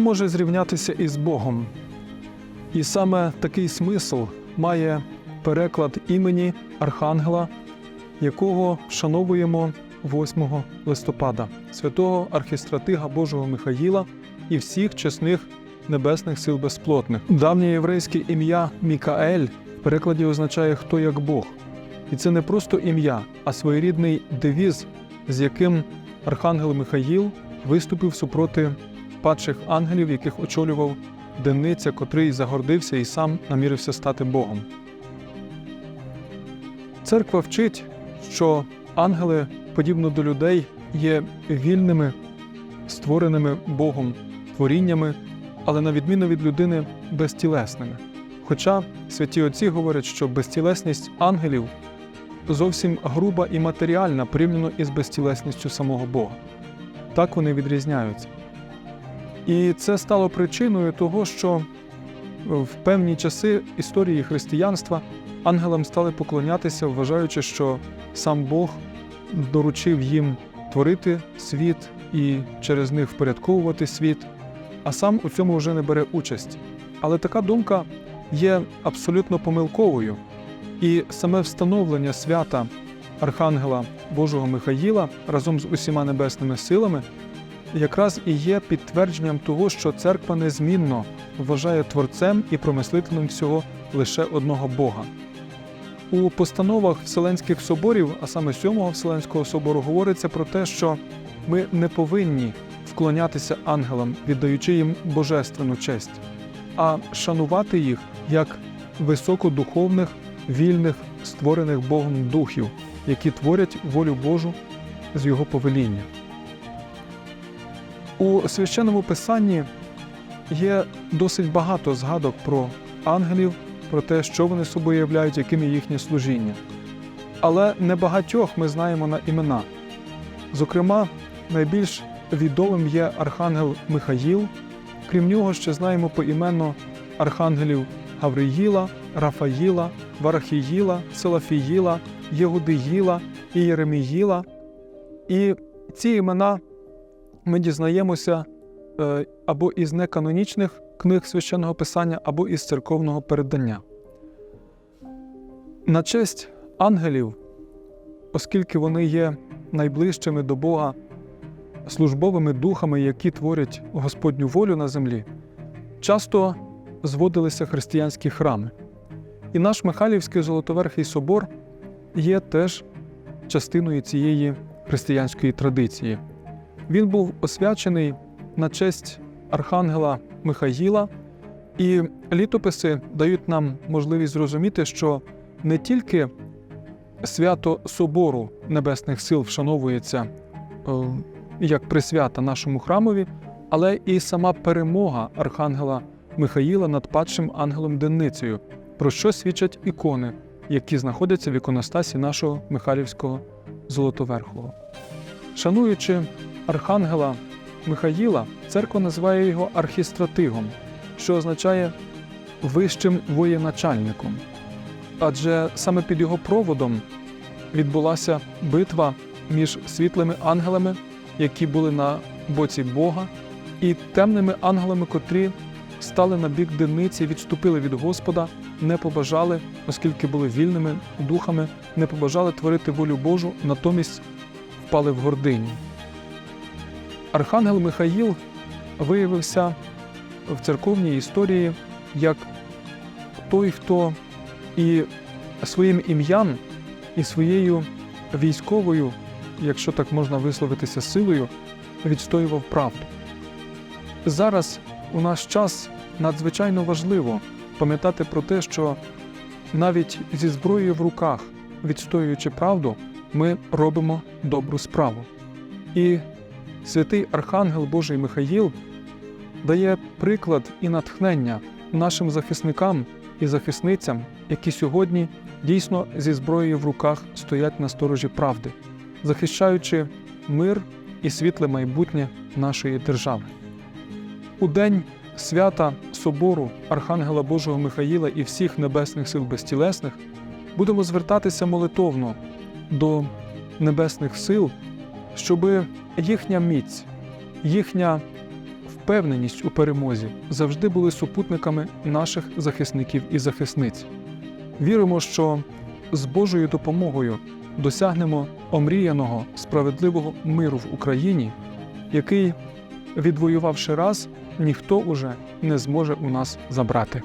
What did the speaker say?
може зрівнятися із Богом? І саме такий смисл має переклад імені Архангела, якого вшановуємо 8 листопада, святого архістратига Божого Михаїла і всіх чесних небесних сил безплотних. Давнє єврейське ім'я Мікаель в перекладі означає хто як Бог. І це не просто ім'я, а своєрідний девіз, з яким архангел Михаїл виступив супроти падших ангелів, яких очолював Дениця, котрий загордився і сам намірився стати Богом. Церква вчить, що ангели, подібно до людей, є вільними, створеними Богом творіннями, але на відміну від людини безтілесними. Хоча святі отці говорять, що безтілесність ангелів зовсім груба і матеріальна порівняно із безтілесністю самого Бога. Так вони відрізняються. І це стало причиною того, що в певні часи історії християнства ангелам стали поклонятися, вважаючи, що сам Бог доручив їм творити світ і через них впорядковувати світ, а сам у цьому вже не бере участь. Але така думка є абсолютно помилковою, і саме встановлення свята Архангела Божого Михаїла разом з усіма небесними силами якраз і є підтвердженням того, що церква незмінно вважає творцем і промислителем всього лише одного Бога. У постановах Вселенських соборів, а саме Сьомого Вселенського собору, говориться про те, що ми не повинні вклонятися ангелам, віддаючи їм божественну честь, а шанувати їх як високодуховних, вільних, створених Богом духів, які творять волю Божу з Його повеління. У священному писанні є досить багато згадок про ангелів, про те, що вони собою являють, яким є їхнє служіння. Але небагатьох ми знаємо на імена. Зокрема, найбільш відомим є архангел Михаїл. Крім нього, ще знаємо поіменно архангелів Гавриїла, Рафаїла, Варахіїла, Селафіїла, Єгудиїла і Єреміїла. І ці імена ми дізнаємося е, або із неканонічних книг священного писання, або із церковного передання. На честь ангелів, оскільки вони є найближчими до Бога службовими духами, які творять Господню волю на землі, часто зводилися християнські храми. І наш Михайлівський Золотоверхий собор є теж частиною цієї християнської традиції. Він був освячений на честь архангела Михаїла, і літописи дають нам можливість зрозуміти, що не тільки свято Собору Небесних сил вшановується е, як присвята нашому храмові, але і сама перемога архангела Михаїла над падшим ангелом Денницею, про що свідчать ікони, які знаходяться в іконостасі нашого Михайлівського Золотоверхого. Шануючи архангела Михаїла, церква називає його архістратигом, що означає вищим воєначальником. Адже саме під його проводом відбулася битва між світлими ангелами, які були на боці Бога, і темними ангелами, котрі стали на бік дениці, відступили від Господа, не побажали, оскільки були вільними духами, не побажали творити волю Божу, натомість впали в гордині. Архангел Михаїл виявився в церковній історії як той, хто і своїм ім'ям, і своєю військовою, якщо так можна висловитися силою, відстоював правду. Зараз у наш час надзвичайно важливо пам'ятати про те, що навіть зі зброєю в руках, відстоюючи правду, ми робимо добру справу. І святий Архангел Божий Михаїл дає приклад і натхнення нашим захисникам і захисницям, які сьогодні дійсно зі зброєю в руках стоять на сторожі правди, захищаючи мир і світле майбутнє нашої держави. У день свята Собору Архангела Божого Михаїла і всіх небесних сил безтілесних будемо звертатися молитовно до небесних сил, щоб їхня міць, їхня впевненість у перемозі завжди були супутниками наших захисників і захисниць. Віримо, що з Божою допомогою досягнемо омріяного справедливого миру в Україні, який, відвоювавши раз, ніхто уже не зможе у нас забрати.